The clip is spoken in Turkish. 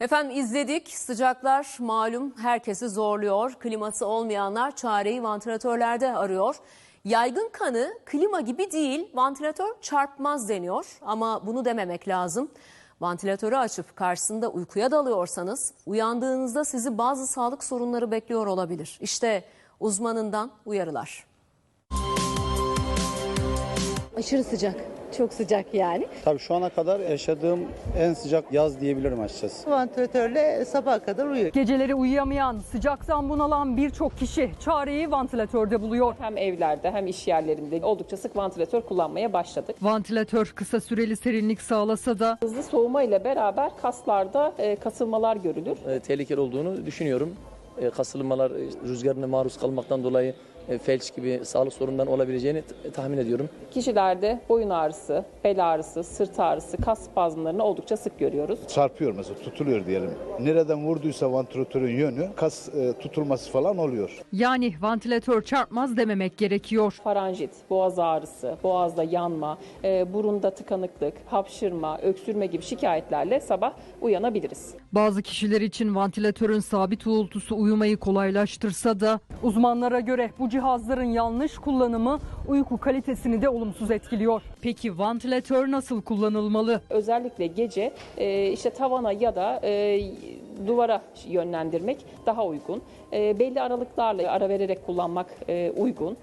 Efendim izledik. Sıcaklar malum herkesi zorluyor. Kliması olmayanlar çareyi vantilatörlerde arıyor. Yaygın kanı klima gibi değil, vantilatör çarpmaz deniyor. Ama bunu dememek lazım. Vantilatörü açıp karşısında uykuya dalıyorsanız uyandığınızda sizi bazı sağlık sorunları bekliyor olabilir. İşte uzmanından uyarılar. Aşırı sıcak. Çok sıcak yani. Tabii şu ana kadar yaşadığım en sıcak yaz diyebilirim açıkçası. Vantilatörle sabaha kadar uyuyor. Geceleri uyuyamayan, sıcaktan bunalan birçok kişi çareyi vantilatörde buluyor. Hem evlerde hem iş yerlerinde oldukça sık vantilatör kullanmaya başladık. Vantilatör kısa süreli serinlik sağlasa da Hızlı soğuma ile beraber kaslarda e, kasılmalar görülür. e, tehlikeli olduğunu düşünüyorum. E, kasılmalar e, rüzgarına maruz kalmaktan dolayı e, felç gibi sağlık sorundan olabileceğini t- tahmin ediyorum. Kişilerde boyun ağrısı, bel ağrısı, sırt ağrısı, kas spazmlarını oldukça sık görüyoruz. çarpıyor mesela tutuluyor diyelim. Nereden vurduysa vantilatörün yönü kas e, tutulması falan oluyor. yani vantilatör çarpmaz dememek gerekiyor. Faranjit, boğaz ağrısı, boğazda yanma, e, burunda tıkanıklık, hapşırma, öksürme gibi şikayetlerle sabah uyanabiliriz. Bazı kişiler için vantilatörün sabit uğultusu uyumayı kolaylaştırsa da uzmanlara göre bu cihazların yanlış kullanımı uyku kalitesini de olumsuz etkiliyor. Peki vantilatör nasıl kullanılmalı? Özellikle gece e, işte tavana ya da e, duvara yönlendirmek daha uygun. E, belli aralıklarla ara vererek kullanmak e, uygun.